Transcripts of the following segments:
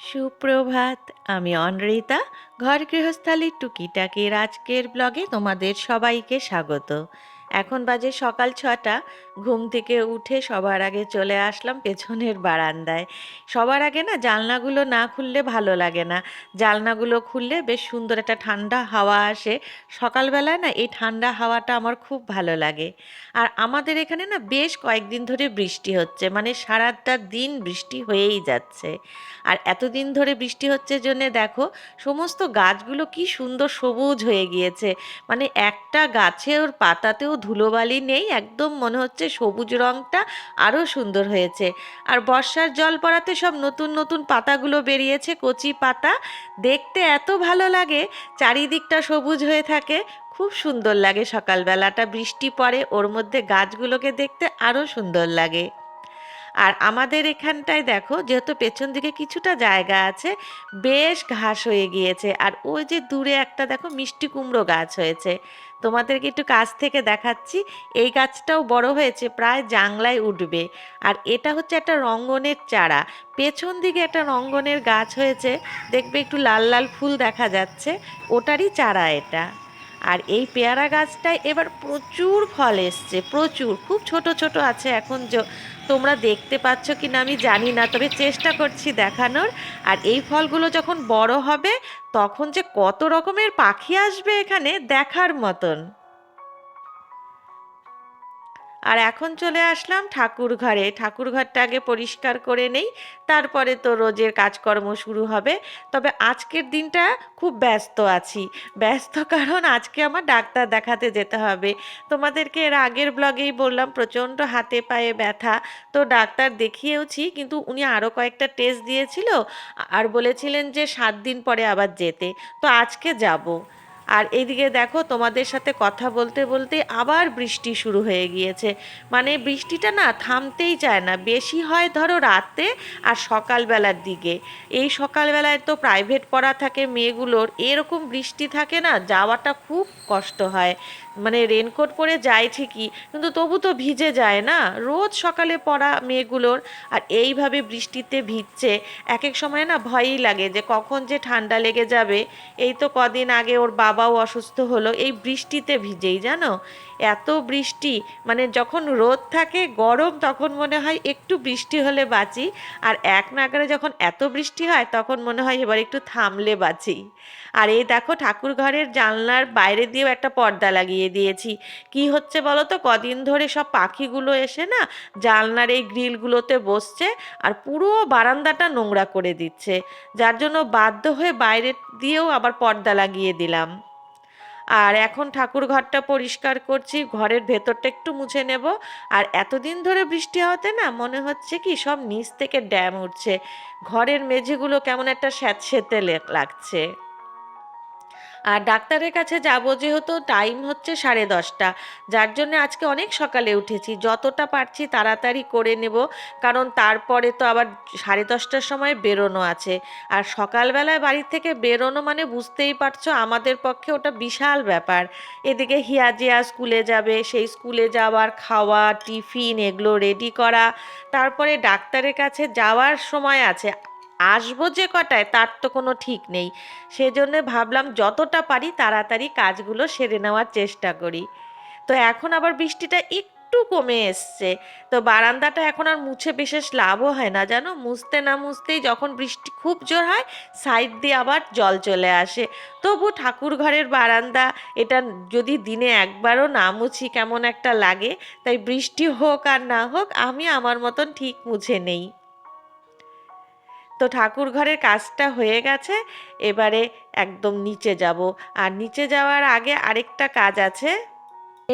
সুপ্রভাত, আমি অনরিতা, ঘর গৃহস্থালির টুকিটাকির আজকের ব্লগে তোমাদের সবাইকে স্বাগত। এখন বাজে সকাল ছটা ঘুম থেকে উঠে সবার আগে চলে আসলাম পেছনের বারান্দায়। সবার আগে না জানলাগুলো না খুললে ভালো লাগে না। জানলাগুলো খুললে বেশ সুন্দর একটা ঠান্ডা হাওয়া আসে। সকালবেলায় না এই ঠান্ডা হাওয়াটা আমার খুব ভালো লাগে। আর আমাদের এখানে না বেশ কয়েকদিন ধরে বৃষ্টি হচ্ছে মানে সারাটা দিন বৃষ্টি হয়েই যাচ্ছে। আর এতদিন ধরে বৃষ্টি হচ্ছে জন্যে দেখো সমস্ত গাছগুলো কি সুন্দর সবুজ হয়ে গিয়েছে। মানে একটা গাছের পাতাতেও ধুলোবালি নেই, একদম মনে হচ্ছে সবুজ রঙটা আরও সুন্দর হয়েছে। আর বর্ষার জল পড়াতে সব নতুন নতুন পাতাগুলো বেরিয়েছে, কচি পাতা। দেখতে এত ভালো লাগে, চারিদিকটা সবুজ হয়ে থাকে। খুব সুন্দর লাগে সকালবেলাটা, বৃষ্টি পড়ে, ওর মধ্যে গাছগুলোকে দেখতে আরও সুন্দর লাগে। আর আমাদের এখানটায় দেখো, যেহেতু পেছন দিকে কিছুটা জায়গা আছে, বেশ ঘাস হয়ে গিয়েছে। আর ওই যে দূরে একটা দেখো মিষ্টি কুমড়ো গাছ হয়েছে। তোমাদেরকে একটু কাছ থেকে দেখাচ্ছি। এই গাছটাও বড় হয়েছে, প্রায় জাংলায় উঠবে। আর এটা হচ্ছে একটা রঙ্গনের চারা। পেছন দিকে একটা রঙ্গনের গাছ হয়েছে, দেখবে একটু লাল লাল ফুল দেখা যাচ্ছে। ওটারই চারা এটা। আর এই পেয়ারা গাছটায় এবার প্রচুর ফল এসছে, প্রচুর। খুব ছোট ছোট আছে এখন তোমরা দেখতে পাচ্ছ কি না আমি জানি না, তবে চেষ্টা করছি দেখানোর। আর এই ফলগুলো যখন বড় হবে, তখন যে কত রকমের পাখি আসবে এখানে দেখার মতন। আর এখন চলে আসলাম ঠাকুর ঘরে ঠাকুর ঘরটা আগে পরিষ্কার করে নেই, তারপরে তো রোজের কাজকর্ম শুরু হবে। তবে আজকের দিনটা খুব ব্যস্ত আছি। ব্যস্ত কারণ আজকে আমার ডাক্তার দেখাতে যেতে হবে। তোমাদেরকে এর আগের ব্লগেই বললাম, প্রচণ্ড হাতে পায়ে ব্যথা। তো ডাক্তার দেখিয়েওছি, কিন্তু উনি আরও কয়েকটা টেস্ট দিয়েছিল, আর বলেছিলেন যে সাত দিন পরে আবার যেতে। তো আজকে যাব। আর এইদিকে দেখো তোমাদের সাথে কথা বলতে বলতে আবার বৃষ্টি শুরু হয়ে গিয়েছে। মানে বৃষ্টিটা না থামতেই চায় না। বেশি হয় ধরো রাতে আর সকালবেলার দিকে। এই সকালবেলায় তো প্রাইভেট পড়া থাকে মেয়েগুলোর। এরকম বৃষ্টি থাকে না, যাওয়াটা খুব কষ্ট হয়। মানে রেনকোট পরে যায় ঠিকই, কিন্তু তবু তো ভিজে যায় না। রোজ সকালে পড়া মেয়েগুলোর, আর এইভাবে বৃষ্টিতে ভিজছে এক এক সময় না ভয়ই লাগে যে কখন যে ঠান্ডা লেগে যাবে। এই তো কদিন আগে ওর বাবাও অসুস্থ হলো, এই বৃষ্টিতে ভিজেই, জানো? এত বৃষ্টি মানে যখন রোদ থাকে, গরম, তখন মনে হয় একটু বৃষ্টি হলে বাঁচি। আর এক নাগারে যখন এত বৃষ্টি হয়, তখন মনে হয় এবার একটু থামলে বাঁচি। আর এই দেখো ঠাকুর ঘরের জানলার বাইরে দিয়েও একটা পর্দা লাগিয়ে দিয়েছি। কি হচ্ছে বলো তো কদিন ধরে সব পাখিগুলো এসে না, জানলার এই গ্রিলগুলোতে বসছে আর পুরো বারান্দাটা নোংরা করে দিচ্ছে। যার জন্য বাধ্য হয়ে বাইরে দিয়েও আবার পর্দা লাগিয়ে দিলাম। আর এখন ঠাকুর ঘরটা পরিষ্কার করছি, ঘরের ভেতরটা একটু মুছে নেব। আর এতদিন ধরে বৃষ্টি হওয়াতে না মনে হচ্ছে কি সব নিচ থেকে ড্যাম উঠছে। ঘরের মেঝেগুলো কেমন একটা স্যাঁতসেঁতে লাগছে। আর ডাক্তারের কাছে যাব যেহেতু টাইম হচ্ছে সাড়ে দশটা। যার জন্য আজকে অনেক সকালে উঠেছি। যতটা পারছি তাড়াতাড়ি করে নেব, কারণ তারপরে তো আবার সাড়ে দশটার সময় বেরোনো আছে। আর সকালবেলায় বাড়ি থেকে বেরোনো মানে বুঝতেই পারছ, আমাদের পক্ষে ওটা বিশাল ব্যাপার। এদিকে হিয়াজিয়া স্কুলে যাবে, সেই স্কুলে যাওয়ার খাওয়া, টিফিন এগুলো রেডি করা। তারপরে ডাক্তারের কাছে যাওয়ার সময় আছে। আসব যে কটায়, তার তো কোনো ঠিক নেই। সেজন্য ভাবলাম যতটা পারি তাড়াতাড়ি কাজগুলো সেরে নেওয়ার চেষ্টা করি। তো এখন আবার বৃষ্টিটা একটু কমে এসছে। তো বারান্দাটা এখন আর মুছে বিশেষ লাভও হয় না, জানো? মুছতে না মুছতেই যখন বৃষ্টি খুব জোর হয়, সাইড দিয়ে আবার জল চলে আসে। তবু ঠাকুর ঘরের বারান্দা, এটা যদি দিনে একবারও না মুছি কেমন একটা লাগে, তাই বৃষ্টি হোক আর না হোক, আমি আমার মতন ঠিক মুছে নেই। তো ঠাকুর ঘরের কাজটা হয়ে গেছে, এবারে একদম নিচে যাব। আর নিচে যাওয়ার আগে আরেকটা কাজ আছে।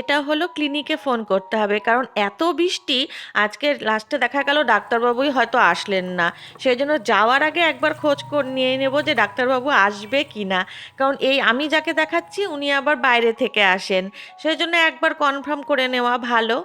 এটা হলো ক্লিনিকে ফোন করতে হবে। কারণ এত বৃষ্টি, আজকে লাস্টে দেখা গেল ডাক্তারবাবুই হয়তো আসলেন না। সেই জন্য যাওয়ার আগে একবার খোঁজ করে, নিয়ে নেব যে ডাক্তারবাবু আসবে কি না কারণ এই আমি যাকে দেখাচ্ছি, উনি আবার বাইরে থেকে আসেন। সেই জন্য একবার কনফার্ম করে নেওয়া ভালো।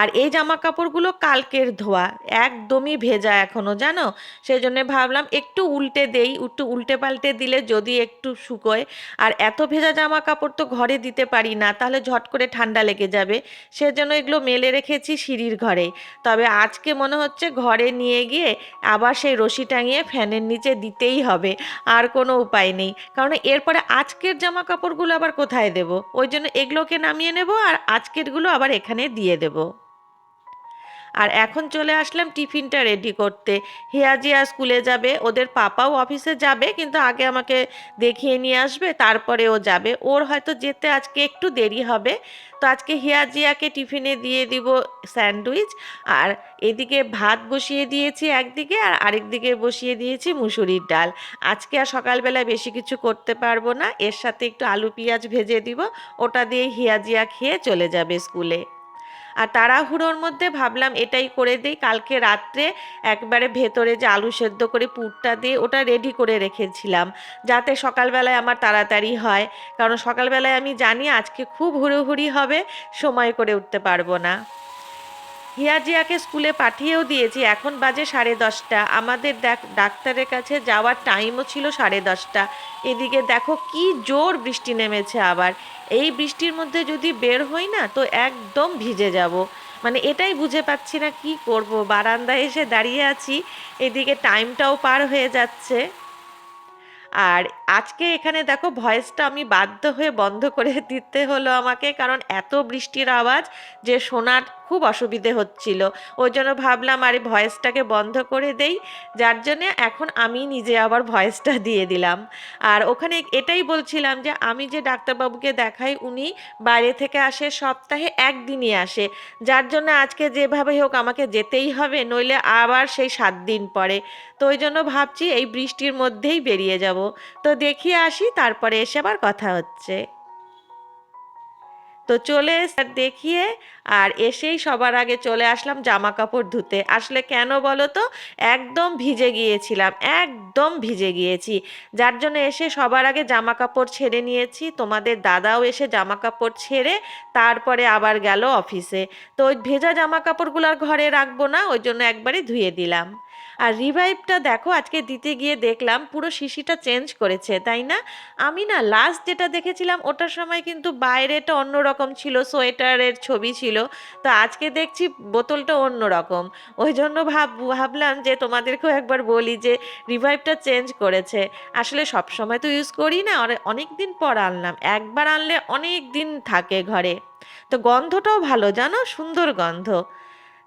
আর এই জামা কাপড়গুলো কালকের ধোয়া, একদমই ভেজা এখনও জানো? সেই জন্য ভাবলাম একটু উল্টে দেই, একটু উল্টে পাল্টে দিলে যদি একটু শুকোয়। আর এত ভেজা জামা কাপড় তো ঘরে দিতে পারি না, তাহলে ঝট করে ঠান্ডা ঠান্ডা লেগে যাবে। সেজন্য এগুলো মেলে রেখেছি সিঁড়ির ঘরে। তবে আজকে মনে হচ্ছে ঘরে নিয়ে গিয়ে আবার সেই রশি টাঙিয়ে ফ্যানের নিচে দিতেই হবে। আর কোনো উপায় নেই। কারণ এরপরে আজকের জামা কাপড়গুলো আবার কোথায় দেব? ওই জন্য এগুলোকে নামিয়ে নেব আর আজকেরগুলো আবার এখানে দিয়ে দেবো। আর এখন চলে আসলাম টিফিনটা রেডি করতে। হিয়াজিয়া স্কুলে যাবে, ওদের পাপাও অফিসে যাবে, কিন্তু আগে আমাকে দেখিয়ে নিয়ে আসবে, তারপরে ও যাবে। ওর হয়তো যেতে আজকে একটু দেরি হবে। তো আজকে হিয়াজিয়াকে টিফিনে দিয়ে দিব স্যান্ডউইচ, আর এদিকে ভাত বসিয়ে দিয়েছি একদিকে, আর আরেকদিকে বসিয়ে দিয়েছি মুসুরির ডাল। আজকে আর সকালবেলায় বেশি কিছু করতে পারব না। এর সাথে একটু আলু পেঁয়াজ ভেজে দিব, ওটা দিয়ে হিয়াজিয়া খেয়ে চলে যাবে স্কুলে। আর তাড়াহুড়োর মধ্যে ভাবলাম এটাই করে দিই। কালকে রাত্রে একবারে ভেতরে যে আলু সেদ্ধ করে পুরটা দিয়ে ওটা রেডি করে রেখেছিলাম। যাতে সকালবেলায় আমার তাড়াতাড়ি হয়। কারণ সকালবেলায় আমি জানি আজকে খুব হুড়োহুড়ি হবে, সময় করে উঠতে পারব না। হিয়াজিয়াকে স্কুলে পাঠিয়েও দিয়েছি, এখন বাজে সাড়ে দশটা। আমাদের দেখ, ডাক্তারের কাছে যাওয়ার টাইমও ছিল সাড়ে দশটা। এদিকে দেখো কি জোর বৃষ্টি নেমেছে আবার। এই বৃষ্টির মধ্যে যদি বের হই না, তো একদম ভিজে যাব। মানে এটাই বুঝে পাচ্ছি না কি করব। বারান্দায় এসে দাঁড়িয়ে আছি, এদিকে টাইমটাও পার হয়ে যাচ্ছে। আর আজকে এখানে দেখো ভয়েসটা আমি বাধ্য হয়ে বন্ধ করে দিতে হলো আমাকে, কারণ এত বৃষ্টির আওয়াজ যে শোনার খুব অসুবিধে হচ্ছিল। ওই জন্য ভাবলাম, আরে ভয়েসটাকে বন্ধ করে দেই, যার জন্য এখন আমি নিজে আবার ভয়েসটা দিয়ে দিলাম। আর ওখানে এটাই বলছিলাম যে, আমি যে ডাক্তারবাবুকে দেখাই, উনি বাইরে থেকে আসে, সপ্তাহে একদিনই আসে। যার জন্য আজকে যেভাবে হোক আমাকে যেতেই হবে, নইলে আবার সেই সাত দিন পরে। তো ওই জন্য ভাবছি এই বৃষ্টির মধ্যেই বেরিয়ে যাব। তো দেখিয়ে আসি, তারপরে এসে আবার কথা হচ্ছে। তো চলে দেখিয়ে আর এসেই সবার আগে চলে আসলাম জামা কাপড় ধুতে। আসলে কেন বলো তো? একদম ভিজে গিয়েছিলাম, একদম ভিজে গিয়েছি। যার জন্য এসে সবার আগে জামা কাপড় ছেড়ে নিয়েছি। তোমাদের দাদাও এসে জামা কাপড় ছেড়ে তারপরে আবার গেল অফিসে। তো ওই ভেজা জামা কাপড়গুলো আর ঘরে রাখব না, ওই জন্য একবারে ধুয়ে দিলাম। আর রিভাইভটা দেখো, আজকে দিতে গিয়ে দেখলাম পুরো শিশিটা চেঞ্জ করেছে, তাই না? আমি না লাস্ট যেটা দেখেছিলাম, ওটার সময় কিন্তু বাইরেটা অন্যরকম ছিল, সোয়েটারের ছবি ছিল, তো আজকে দেখছি বোতলটা অন্যরকম। ওই জন্য ভাব, ভাবলাম যে তোমাদেরকেও একবার বলি যে রিভাইভটা চেঞ্জ করেছে। আসলে সব সময় তো ইউজ করি না অনেক দিন পর আনলাম, একবার আনলে অনেক দিন থাকে ঘরে। তো গন্ধটাও ভালো, জানো? সুন্দর গন্ধ।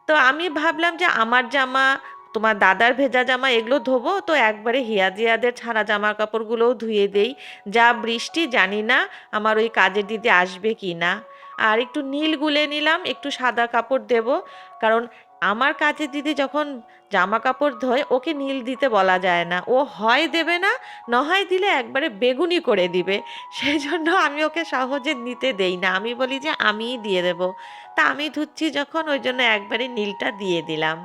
তো আমি ভাবলাম যে আমার জামা তোমার দাদার ভেজা জামা এগুলো ধোবো, তো একবারে হিয়াজিয়াদের ছাড়া জামা কাপড়গুলোও ধুয়ে দেই। যা বৃষ্টি জানি না আমার ওই কাজের দিদি আসবে কি না। আর একটু নীল গুলে নিলাম, একটু সাদা কাপড় দেব। কারণ আমার কাজের দিদি যখন জামা কাপড় ধোয়, ওকে নীল দিতে বলা যায় না। ও হয় দেবে না নয় দিলে একবারে বেগুনি করে দিবে। সেই জন্য আমি ওকে সহজে নিতে দেই না। আমি বলি যে আমিই দিয়ে দেবো। তা আমি ধুচ্ছি যখন, ওই জন্য একবারে নীলটা দিয়ে দিলাম।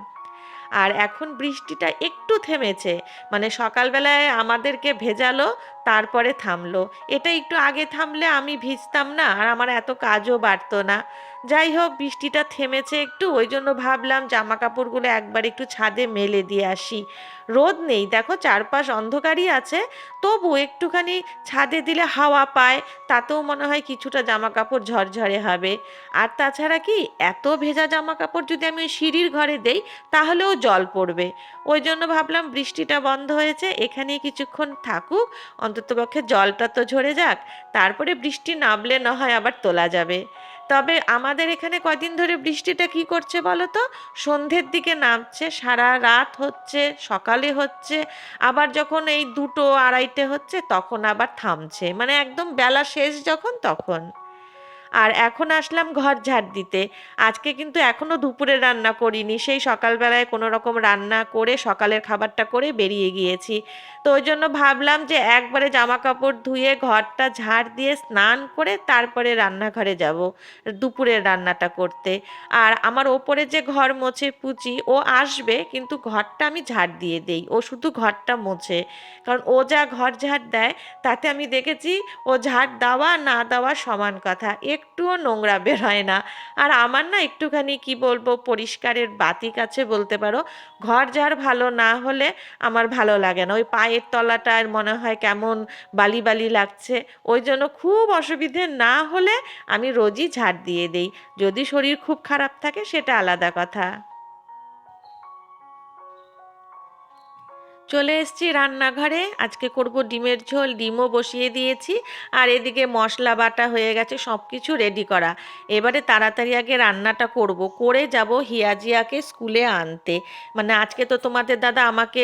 আর এখন বৃষ্টিটা একটু থেমেছে। মানে সকালবেলায় আমাদেরকে ভেজালো, তারপরে থামলো। এটা একটু আগে থামলে আমি ভিজতাম না, আর আমার এত কাজও বাড়তো না। যাই হোক, বৃষ্টিটা থেমেছে একটু, ওই জন্য ভাবলাম জামা কাপড়গুলো একবার একটু ছাদে মেলে দিয়ে আসি। রোদ নেই, দেখো চারপাশ অন্ধকারই আছে, তবু একটুখানি ছাদে দিলে হাওয়া পায়, তাতেও মনে হয় কিছুটা জামা কাপড় ঝরঝরে হবে। আর তাছাড়া কি, এত ভেজা জামা কাপড় যদি আমি সিঁড়ির ঘরে দেই, তাহলেও জল পড়বে। ওই জন্য ভাবলাম বৃষ্টিটা বন্ধ হয়েছে, এখানেই কিছুক্ষণ থাকুক, অন্ততপক্ষে জলটা তো ঝরে যাক, তারপরে বৃষ্টি নামলে না হয় আবার তোলা যাবে। তবে আমাদের এখানে কদিন ধরে বৃষ্টিটা কি করছে বলো তো সন্ধ্যের দিকে নামছে, সারা রাত হচ্ছে, সকালে হচ্ছে, আবার যখন এই দুটো আড়াইটে হচ্ছে তখন আবার থামছে। মানে একদম বেলা শেষ যখন তখন। আর এখন আসলাম ঘর ঝাড় দিতে। আজকে কিন্তু এখনও দুপুরে রান্না করিনি, সেই সকালবেলায় কোনো রকম রান্না করে সকালের খাবারটা করে বেরিয়ে গিয়েছি। তো ওই জন্য ভাবলাম যে একবারে জামা কাপড় ধুয়ে ঘরটা ঝাড় দিয়ে স্নান করে তারপরে রান্নাঘরে যাব দুপুরের রান্নাটা করতে। আর আমার ওপরে যে ঘর মোছে পুচি, ও আসবে কিন্তু ঘরটা আমি ঝাড় দিয়ে দেই, ও শুধু ঘরটা মোছে। কারণ ও যা ঘর ঝাড় দেয়, তাতে আমি দেখেছি ও ঝাড় দেওয়া না দেওয়া সমান কথা। একটুও নোংরা বেরোয় না। আর আমার না একটুখানি, কি বলব, পরিষ্কারের বাতি কাছে বলতে পারো। ঘর যার ভালো না হলে আমার ভালো লাগে না। ওই পায়ের তলাটা মনে হয় কেমন বালি বালি লাগছে। ওই জন্য খুব অসুবিধে না হলে আমি রোজই ঝাড় দিয়ে দিই। যদি শরীর খুব খারাপ থাকে সেটা আলাদা কথা। চলে এসেছি রান্নাঘরে। আজকে করব ডিমের ঝোল, ডিমও বসিয়ে দিয়েছি। আর এদিকে মশলা বাটা হয়ে গেছে সব কিছু রেডি করা। এবারে তাড়াতাড়ি আগে রান্নাটা করব। করে যাব হিয়াজিয়াকে স্কুলে আনতে। মানে আজকে তো তোমাদের দাদা আমাকে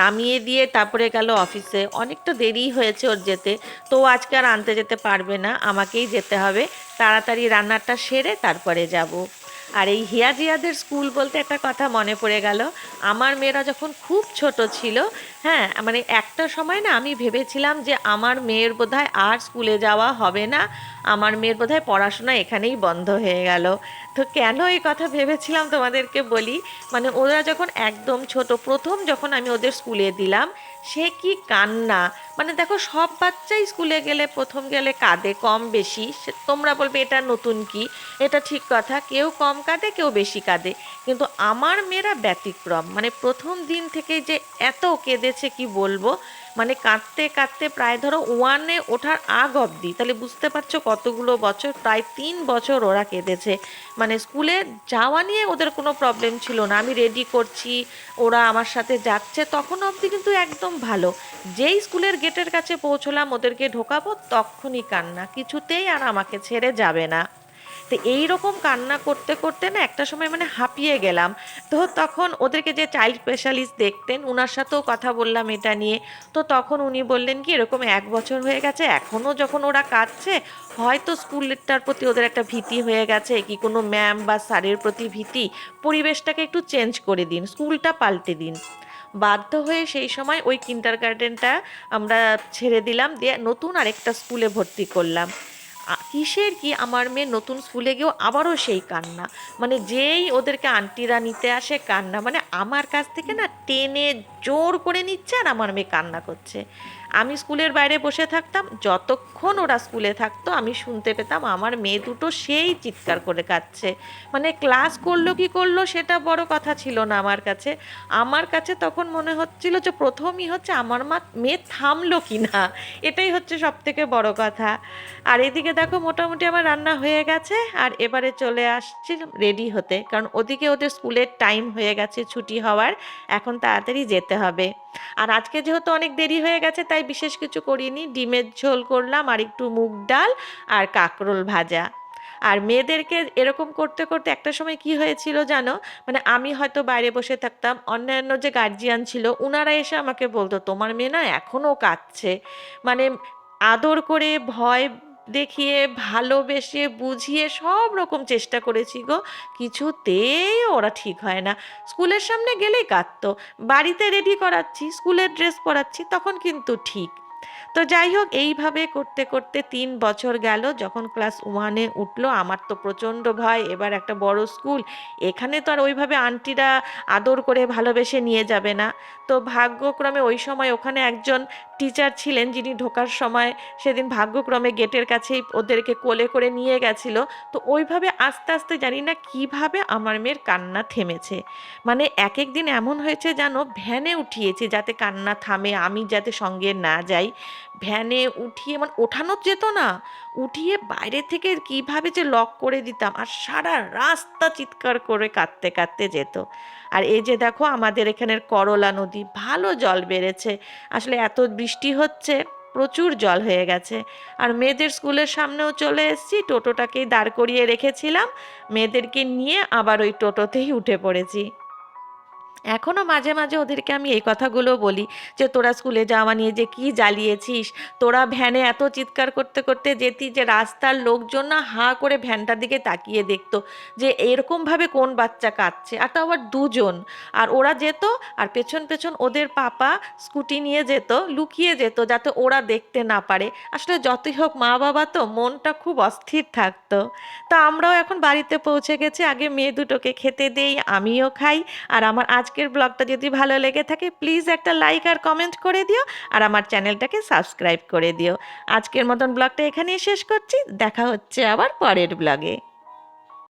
নামিয়ে দিয়ে তারপরে গেল অফিসে। অনেকটা দেরি হয়েছে ওর যেতে। তো আজকে আর আনতে যেতে পারবে না। আমাকেই যেতে হবে। তাড়াতাড়ি রান্নাটা সেরে তারপরে যাব। আর এই হিয়া জিয়াদের স্কুল বলতে একটা কথা মনে পড়ে গেল। আমার মেয়েরা যখন খুব ছোট ছিল হ্যাঁ মানে একটা সময় না আমি ভেবেছিলাম যে আমার মেয়ের বোধহয় আর স্কুলে যাওয়া হবে না। আমার মেয়ের বোধহয় পড়াশোনা এখানেই বন্ধ হয়ে গেল। তো কেন এই কথা ভেবেছিলাম তোমাদেরকে বলি? মানে ওরা যখন একদম ছোট, প্রথম যখন আমি ওদের স্কুলে দিলাম, সে কি কান্না? মানে দেখো, সব বাচ্চাই স্কুলে গেলে, প্রথম গেলে কাঁদে কম বেশি। তোমরা বলবে, এটা নতুন কি? এটা ঠিক কথা। কেউ কম কাঁদে, কেউ বেশি কাঁদে। কিন্তু আমার মেয়েরা ব্যতিক্রম। মানে প্রথম দিন থেকে যে এত কেঁদেছে, কি বলব? মানে কাঁদতে কাঁদতে প্রায় ধরো ওয়ানে ওঠার আগ অবধি। তাহলে বুঝতে পারছ কতগুলো বছর? প্রায় তিন বছর ওরা কেঁদেছে। মানে স্কুলে যাওয়া নিয়ে ওদের কোনো প্রবলেম ছিল না। আমি রেডি করছি, ওরা আমার সাথে যাচ্ছে। তখন অবধি কিন্তু একদম ভালো। যেই স্কুলের গেটের কাছে পৌঁছলাম, ওদেরকে ঢোকাবো, তখনই কান্না। কিছুতেই আর আমাকে ছেড়ে যাবে না। তো এই রকম কান্না করতে করতে না একটা সময় মানে হাঁপিয়ে গেলাম। তো তখন ওদেরকে যে চাইল্ড স্পেশালিস্ট দেখতেন ওনার সাথেও কথা বললাম এটা নিয়ে। তো তখন উনি বললেন কি, এরকম এক বছর হয়ে গেছে এখনও যখন ওরা কাঁদছে, হয়তো স্কুলটার প্রতি ওদের একটা ভীতি হয়ে গেছে, কি কোনো ম্যাম বা স্যারের প্রতি ভীতি, পরিবেশটাকে একটু চেঞ্জ করে দিন স্কুলটা পাল্টে দিন। বাধ্য হয়ে সেই সময় ওই কিন্টার গার্ডেনটা আমরা ছেড়ে দিলাম, দিয়ে নতুন আরেকটা স্কুলে ভর্তি করলাম। কিসের কি আমার মেয়ে নতুন স্কুলে গিয়েও আবারও সেই কান্না? মানে যেই ওদেরকে আন্টিরা নিতে আসে কান্না মানে আমার কাছ থেকে না টেনে জোর করে নিচ্ছে আর আমার মেয়ে কান্না করছে। আমি স্কুলের বাইরে বসে থাকতাম, যতক্ষণ ওরা স্কুলে থাকতো, আমি শুনতে পেতাম আমার মেয়ে দুটো সেই চিৎকার করে কাঁদছে। মানে ক্লাস করল কি করল সেটা বড় কথা ছিল না আমার কাছে। আমার কাছে তখন মনে হচ্ছিল যে প্রথমই হচ্ছে আমার মা, মেয়ে থামলো কি না? এটাই হচ্ছে সব থেকে বড় কথা। আর এদিকে দেখো মোটামুটি আমার রান্না হয়ে গেছে, আর এবারে চলে আসছি রেডি হতে। কারণ ওদিকে ওদের স্কুলের টাইম হয়ে গেছে, ছুটি হওয়ার। এখন তাড়াতাড়ি যেতে হবে। আর আজকে যেহেতু অনেক দেরি হয়ে গেছে, তাই বিশেষ কিছু করিনি। ডিমের ঝোল করলাম, আর একটু মুগ ডাল আর কাঁকরোল ভাজা। আর মেয়েদেরকে এরকম করতে করতে একটা সময় কি হয়েছিল জানো? মানে আমি হয়তো বাইরে বসে থাকতাম, অন্যান্য যে গার্জিয়ান ছিল ওনারা এসে আমাকে বলতো, তোমার মেয়ে না এখনও কাঁদছে। মানে আদর করে, ভয় দেখিয়ে, ভালোবেসে, বুঝিয়ে সব রকম চেষ্টা করেছি গো। কিছুতেই ওরা ঠিক হয় না। স্কুলের সামনে গেলেই কাঁদতো। বাড়িতে রেডি করাচ্ছি, স্কুলের ড্রেস পরাচ্ছি, তখন কিন্তু ঠিক। তো যাই হোক, এইভাবে করতে করতে তিন বছর গেল। যখন ক্লাস ওয়ানে উঠল, আমার তো প্রচণ্ড ভয়। এবার একটা বড় স্কুল, এখানে তো আর ওইভাবে আন্টিরা আদর করে ভালোবেসে নিয়ে যাবে না। তো ভাগ্যক্রমে ওই সময় ওখানে একজন টিচার ছিলেন, যিনি ঢোকার সময় সেদিন ভাগ্যক্রমে গেটের কাছেই ওদেরকে কোলে করে নিয়ে গেছিল। তো ওইভাবে আস্তে আস্তে জানি না কীভাবে আমার মেয়ের কান্না থেমেছে। মানে এক এক দিন এমন হয়েছে যেন ভ্যানে উঠিয়েছি, যাতে কান্না থামে, আমি যাতে সঙ্গে না যাই। ভ্যানে উঠিয়ে মানে ওঠানো যেত না। উঠিয়ে বাইরে থেকে কীভাবে যে লক করে দিতাম, আর সারা রাস্তা চিৎকার করে কাঁদতে কাঁদতে যেত। আর এই যে দেখো, আমাদের এখানের করলা নদী, ভালো জল বেড়েছে। আসলে এত বৃষ্টি হচ্ছে, প্রচুর জল হয়ে গেছে। আর মেয়েদের স্কুলের সামনেও চলে এসেছি, টোটোটাকেই দাঁড় করিয়ে রেখেছিলাম। মেয়েদেরকে নিয়ে আবার ওই টোটোতেই উঠে পড়েছি। এখনও মাঝে মাঝে ওদেরকে আমি এই কথাগুলো বলি যে, তোরা স্কুলে যাওয়া নিয়ে যে কি জ্বালিয়েছিস? তোরা ভ্যানে এত চিৎকার করতে করতে যেতি যে, রাস্তার লোকজন না হাঁ করে ভ্যানটার দিকে তাকিয়ে দেখতো যে, এরকমভাবে কোন বাচ্চা কাঁদছে? আর তো আবার দুজন। আর ওরা যেত আর পেছন পেছন ওদের পাপা স্কুটি নিয়ে যেত, লুকিয়ে যেত যাতে ওরা দেখতে না পারে। আসলে যতই হোক মা বাবা তো মনটা খুব অস্থির থাকতো। তা আমরাও এখন বাড়িতে পৌঁছে গেছি। আগে মেয়ে দুটোকে খেতে দেই, আমিও খাই। আর আমার আজকে আজকের ব্লগটা যদি ভালো লেগে থাকে প্লিজ একটা লাইক আর কমেন্ট করে দিও আর আমার চ্যানেলটাকে সাবস্ক্রাইব করে দিও। আজকের মতন ব্লগটা এখানেই শেষ করছি। দেখা হচ্ছে আবার পরের ব্লগে।